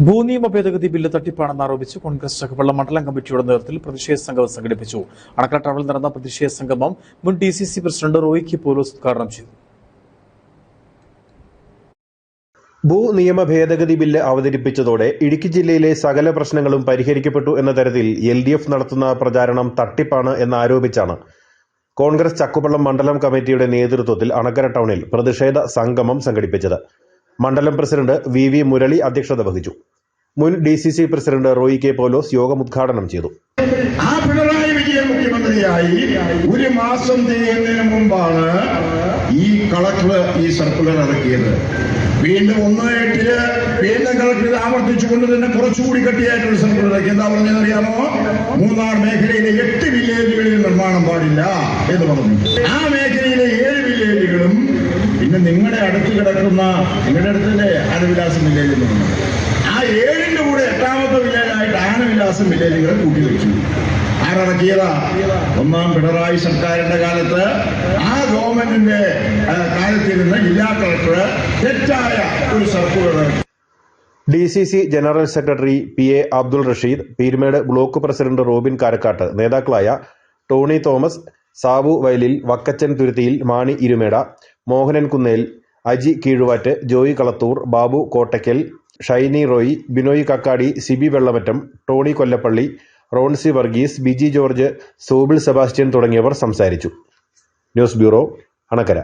ഭൂനിയമ ഭേദഗതി ബില്ല് തട്ടിപ്പാണെന്ന് ആരോപിച്ച് കോൺഗ്രസ് ചക്കവള്ളം മണ്ഡലം കമ്മിറ്റിയുടെ നേതൃത്വത്തിൽ പ്രതിഷേധ സംഗമം സംഘടിപ്പിച്ചു. അണക്കര ടൗണിൽ നടന്ന പ്രതിഷേധ സംഗമം മുൻ ഡി സി സി പ്രസിഡന്റ് റോയിക്ക് പോലീസ് ഉദ്ഘാടനം ചെയ്തു. ഭൂനിയമ ഭേദഗതി ബില്ല് അവതരിപ്പിച്ചതോടെ ഇടുക്കി ജില്ലയിലെ സകല പ്രശ്നങ്ങളും പരിഹരിക്കപ്പെട്ടു എന്ന തരത്തിൽ എൽ ഡി എഫ് നടത്തുന്ന പ്രചാരണം തട്ടിപ്പാണ് എന്നാരോപിച്ചാണ് കോൺഗ്രസ് ചക്കുപള്ളം മണ്ഡലം കമ്മിറ്റിയുടെ നേതൃത്വത്തിൽ അണക്കര ടൗണിൽ പ്രതിഷേധ സംഗമം സംഘടിപ്പിച്ചത്. മണ്ഡലം പ്രസിഡന്റ് വി വി മുരളി അധ്യക്ഷത വഹിച്ചു. മുൻ D C C president Roy K Paulose യോഗം ഉദ്ഘാടനം ചെയ്തു. ആ പിണറായി വിജയൻ മുഖ്യമന്ത്രിയായി ഒരു മാസം തികയുന്നതിന് മുമ്പാണ് ഈ കളക്ടർ ഈ സർക്കുലർ ഇറക്കിയത്. വീണ്ടും ഒന്ന് എട്ടിൽ വീണ്ടും കളക്ടർ ആവർത്തിച്ചുകൊണ്ട് തന്നെ കുറച്ചുകൂടി കട്ടിയായിട്ടുള്ള സർക്കുലർ ഇറക്കി. എന്താ പറഞ്ഞതെന്നറിയാമോ മൂന്നാർ മേഖലയിലെ എട്ട് വില്ലേജുകളിൽ നിർമ്മാണം പാടില്ല എന്ന് പറഞ്ഞു. ആ പിന്നെ നിങ്ങളുടെ അടുത്ത് കിടക്കുന്ന നിങ്ങളുടെ അടുത്തല്ലേ ആനവിലാസം വില്ലേജ് എന്ന് പറഞ്ഞത് ആ ഏഴിന്റെ കൂടെ എട്ടാമത്തെ വില്ലേജായിട്ട് ആനവിലാസം വില്ലേജുകളെ കൂട്ടിവെച്ചു. ആരിറക്കിയതാ ഒന്നാം പിണറായി സർക്കാരിന്റെ കാലത്ത് ആ ഗവൺമെന്റിന്റെ കാലത്തിരുന്ന ജില്ലാ കളക്ടർ തെറ്റായ ഒരു circular D C C general secretary P A Abdul Rasheed Peermade block president Robin Karakkatt നേതാക്കളായ Tony Thomas Sabu Vayalil Vakkachan Thuruthiyil Mani Irumeda Mohanan Kunnel Aji Keezhuvattu Joy Kalathur Babu Kottakkal Shiny Roy Binoy Kakkadi Sibi Vellamattam Tony Kollappally Ronsy Varghese Biji George Sobil Sebastian തുടങ്ങിയവർ സംസാരിച്ചു. News bureau Anakkara.